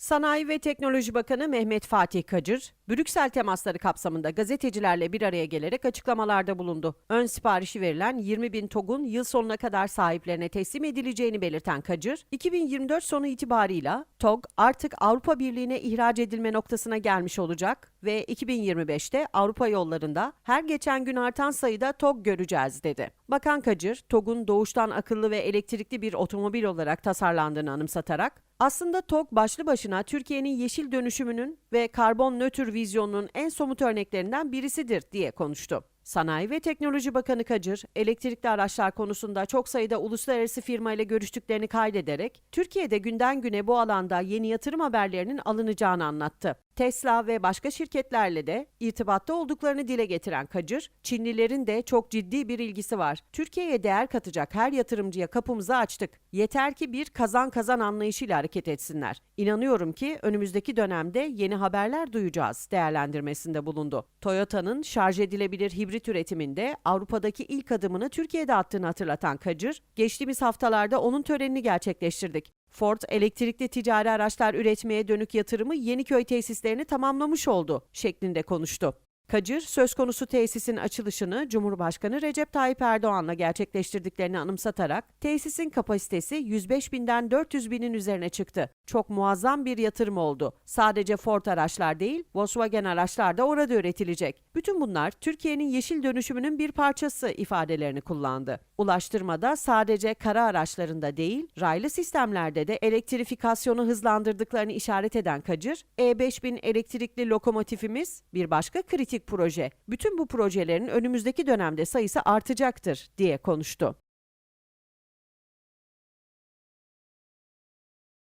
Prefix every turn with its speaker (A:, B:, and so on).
A: Sanayi ve Teknoloji Bakanı Mehmet Fatih Kacır, Brüksel temasları kapsamında gazetecilerle bir araya gelerek açıklamalarda bulundu. Ön siparişi verilen 20 bin TOG'un yıl sonuna kadar sahiplerine teslim edileceğini belirten Kacır, 2024 sonu itibarıyla TOG artık Avrupa Birliği'ne ihraç edilme noktasına gelmiş olacak ve 2025'te Avrupa yollarında her geçen gün artan sayıda TOG göreceğiz dedi. Bakan Kacır, TOG'un doğuştan akıllı ve elektrikli bir otomobil olarak tasarlandığını anımsatarak, aslında TOG başlı başına Türkiye'nin yeşil dönüşümünün ve karbon nötr vizyonunun en somut örneklerinden birisidir diye konuştu. Sanayi ve Teknoloji Bakanı Kacır, elektrikli araçlar konusunda çok sayıda uluslararası firma ile görüştüklerini kaydederek, Türkiye'de günden güne bu alanda yeni yatırım haberlerinin alınacağını anlattı. Tesla ve başka şirketlerle de irtibatta olduklarını dile getiren Kacır, Çinlilerin de çok ciddi bir ilgisi var. Türkiye'ye değer katacak her yatırımcıya kapımızı açtık. Yeter ki bir kazan kazan anlayışıyla hareket etsinler. İnanıyorum ki önümüzdeki dönemde yeni haberler duyacağız değerlendirmesinde bulundu. Toyota'nın şarj edilebilir hibrit üretiminde Avrupa'daki ilk adımını Türkiye'de attığını hatırlatan Kacır, geçtiğimiz haftalarda onun törenini gerçekleştirdik. Ford elektrikli ticari araçlar üretmeye dönük yatırımı Yeniköy tesislerini tamamlamış oldu şeklinde konuştu. Kacır, söz konusu tesisin açılışını Cumhurbaşkanı Recep Tayyip Erdoğan'la gerçekleştirdiklerini anımsatarak, tesisin kapasitesi 105 binden 400 binin üzerine çıktı. Çok muazzam bir yatırım oldu. Sadece Ford araçlar değil, Volkswagen araçlar da orada üretilecek. Bütün bunlar Türkiye'nin yeşil dönüşümünün bir parçası ifadelerini kullandı. Ulaştırmada sadece kara araçlarında değil, raylı sistemlerde de elektrifikasyonu hızlandırdıklarını işaret eden Kacır, E5000 elektrikli lokomotifimiz bir başka kritik proje. Bütün bu projelerin önümüzdeki dönemde sayısı artacaktır diye konuştu.